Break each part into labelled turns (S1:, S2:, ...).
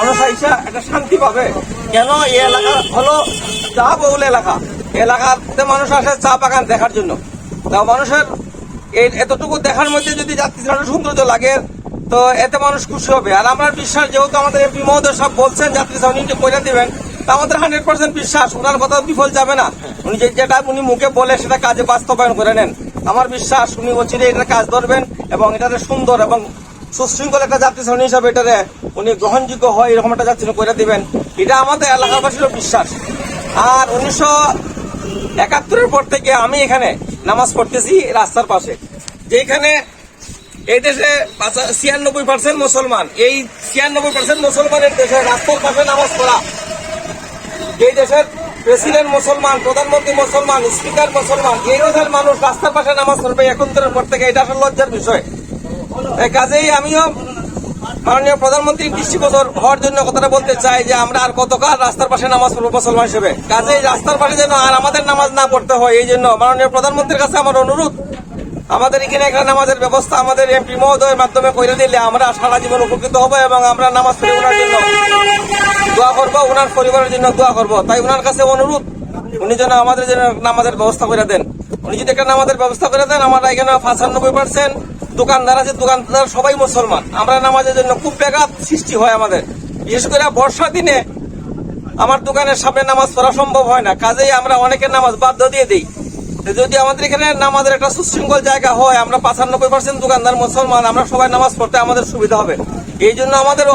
S1: মানুষ আইসা শান্তি পাবে। কেন এই এলাকা হলো বহুল এলাকা। এলাকাতে মানুষ আসে চা বাগান দেখার জন্য। তা মানুষের এতটুকু দেখার মধ্যে যদি লাগে, তো এতে মানুষ খুশি হবে। আর আমার বিশ্বাস, যেহেতু আমাদের এমপি সব বলছেন যাত্রী ছাউনি করে দিবেন, তা আমাদের হান্ড্রেড পার্সেন্ট বিশ্বাস, ওনার কথা বিফল যাবে না। উনি যেটা উনি মুখে বলে, সেটা কাজে বাস্তবায়ন করে নেন। আমার বিশ্বাস, উনি অচিরে এটা কাজ ধরবেন এবং এটাতে সুন্দর এবং সুশৃঙ্খল একটা যাত্রী শ্রেণি হিসাবে এটাতে উনি গ্রহণযোগ্য হয়, এরকম একটা যাত্রী করে দিবেন। এটা আমাদের এলাকাবাসীরও বিশ্বাস। আর উনিশশো একাত্তরের পর থেকে আমি এখানে নামাজ পড়তেছি রাস্তার পাশে। যেখানে এই দেশে ছিয়ানব্বই পার্সেন্ট মুসলমান। এই ছিয়ানব্বই পার্সেন্ট মুসলমানের দেশে রাস্তার পাশে নামাজ পড়া। এই দেশের প্রেসিডেন্ট মুসলমান, প্রধানমন্ত্রী মুসলমান, স্পিকার মুসলমান, এই দেশের মানুষ রাস্তার পাশে নামাজ পড়বে একাত্তরের পর থেকে, এটা আসলে লজ্জার বিষয়। কাজেই আমিও মাননীয় প্রধানমন্ত্রীর দৃষ্টিগোচর হওয়ার জন্য কথাটা বলতে চাই যে আমরা আর কতকাল রাস্তার পাশে নামাজ পড়ব মুসলমান হিসেবে? কাজেই রাস্তার পাশে যেন আর আমাদের নামাজ না পড়তে হয়, এই জন্য মাননীয় প্রধানমন্ত্রীর কাছে আমার অনুরোধ, আমাদের এখানে একটা নামাজের ব্যবস্থা আমাদের এমপি মহোদয়ের মাধ্যমে করে দিলে আমরা সারা জীবন উপকৃত হব এবং আমরা নামাজ পড়ে ওনার জন্য দোয়া করব, ওনার পরিবারের জন্য দোয়া করব। তাই ওনার কাছে অনুরোধ, উনি যেন আমাদের জন্য নামাজের ব্যবস্থা করে দেন। উনি যদি একটা নামাজের ব্যবস্থা করে দেন, আমরা এখানে পঁচানব্বই পার্সেন্ট দোকানদার আছে, দোকানদার সবাই মুসলমান। আমরা নামাজের জন্য খুব ব্যাঘাত সৃষ্টি হয় আমাদের। বিশেষ করে বর্ষা দিনে আমার দোকানের সামনে নামাজ পড়া সম্ভব হয় না। কাজেই আমরা অনেকের নামাজ বাধ্য দিয়ে দিই। যদি আমাদের এখানে নামাজের একটা সুশৃঙ্খল জায়গা হয়, আমরা পাঁচানব্বই পার্সেন্ট দোকানদার মুসলমান, আমরা সবাই নামাজ পড়তে আমাদের সুবিধা হবে। এই জন্য আমাদের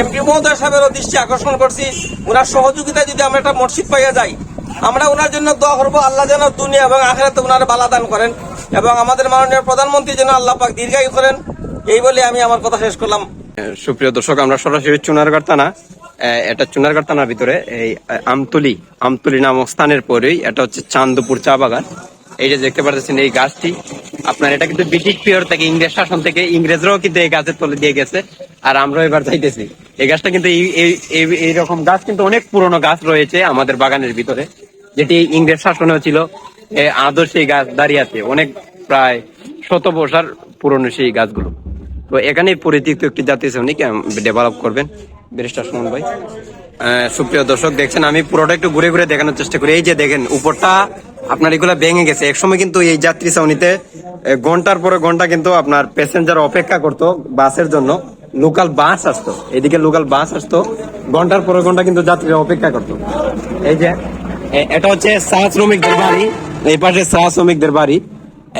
S1: এমপি মহোদয় সাহেবেরও দৃষ্টি আকর্ষণ করছি। ওনার সহযোগিতায় যদি আমরা একটা মসজিদ পাইয়া যাই, আমরা ওনার জন্য দোয়া করব, আল্লাহ যেন দুনিয়া এবং আখেরাতে ওনার বালা দান করেন। এবং আমাদের মাননীয় প্রধানমন্ত্রী যেন আল্লাহ পাক দীর্ঘায়ু করেন, এই বলে আমি আমার কথা শেষ করলাম।
S2: সুপ্রিয় দর্শক, আমরা সরাসরি চুনারগড় থানা এটা চুনারগড় থানার ভিতরে, এই আমতলি আমতলি নামক স্থানের পরেই, এটা হচ্ছে চান্দপুর চা বাগান। এই যে দেখতে পাচ্ছেন এই গাছটি, আপনার এটা কিন্তু ব্রিটিশ পিওর থেকে ইংরেজ শাসন থেকে ইংরেজরাও কিন্তু এই গাছের তলে দিয়ে গেছে, আর আমরাও এবার চাইতেছি এই গাছটা কিন্তু এই- এই- এই- এইরকম গাছ কিন্তু অনেক পুরনো গাছ রয়েছে আমাদের বাগানের ভিতরে, যেটি ইংরেজ শাসনেও ছিল। আদর্শ এই গাছ দাঁড়িয়ে আছে। অনেক প্রায় শত বছর পুরনো সেই গাছগুলো। তো এখানে পরিচিত একটি জাতীয় সৈনিক ডেভেলপ করবেন। ব্যারিস্টার সুমন ভাই। সুপ্রিয় দর্শক, দেখছেন, আমি পুরোটা একটু ঘুরে ঘুরে দেখানোর চেষ্টা করি। এই যে দেখেন, উপরটা আপনার এগুলা ভেঙে গেছে। একসময় কিন্তু এই যাত্রী ছাউনিতে ঘণ্টার পরে ঘণ্টা কিন্তু আপনার প্যাসেঞ্জার অপেক্ষা করতো বাসের জন্য। লোকাল বাস আসতো। এদিকে লোকাল বাস আসতো। ঘণ্টার পরে ঘণ্টা কিন্তু যাত্রীরা অপেক্ষা করতো। এই যে এটা হচ্ছে চা শ্রমিকদের এই পাশে চা শ্রমিকদের বাড়ি।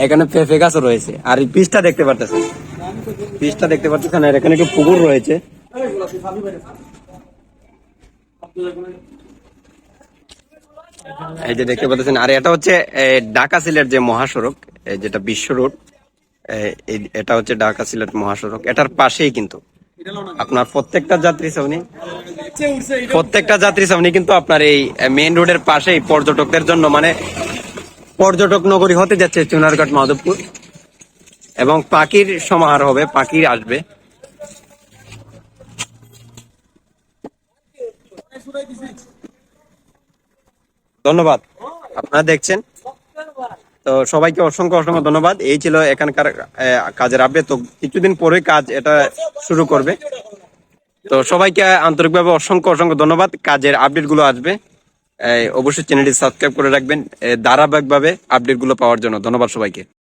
S2: এখানে পেঁপে গাছও রয়েছে। আর এই পিসটা দেখতে পারতেছেন? পিসটা দেখতে পাচ্ছেন আর এখানে একটু পুকুর রয়েছে। এই যে দেখতে পাচ্ছেন আর এটা হচ্ছে ঢাকা সিলেট যে মহাসড়ক যেটা বিশ্ব রোড এটা হচ্ছে ঢাকা সিলেট মহাসড়ক। এটার পাশেই কিন্তু আপনার প্রত্যেকটা যাত্রী ছাউনি, প্রত্যেকটা যাত্রী ছাউনি কিন্তু আপনার এই মেইন রোডের পাশেই পর্যটকদের জন্য মানে পর্যটক নগরী হতে যাচ্ছে চুনারঘাট মাধবপুর। এবং পাখির সমাহার হবে পাখি আসবে। ধন্যবাদ। আপনারা দেখছেন। তো সবাইকে অসংখ্য অসংখ্য ধন্যবাদ। এই ছিল এখানকার কাজের আপডেট তো কিছুদিন পরে কাজ এটা শুরু করবে। তো সবাইকে আন্তরিকভাবে অসংখ্য অসংখ্য ধন্যবাদ। কাজের আপডেটগুলো আসবে। অবশ্যই চ্যানেলটি সাবস্ক্রাইব করে রাখবেন। ধারাবাহিকভাবে আপডেটগুলো পাওয়ার জন্য ধন্যবাদ সবাইকে।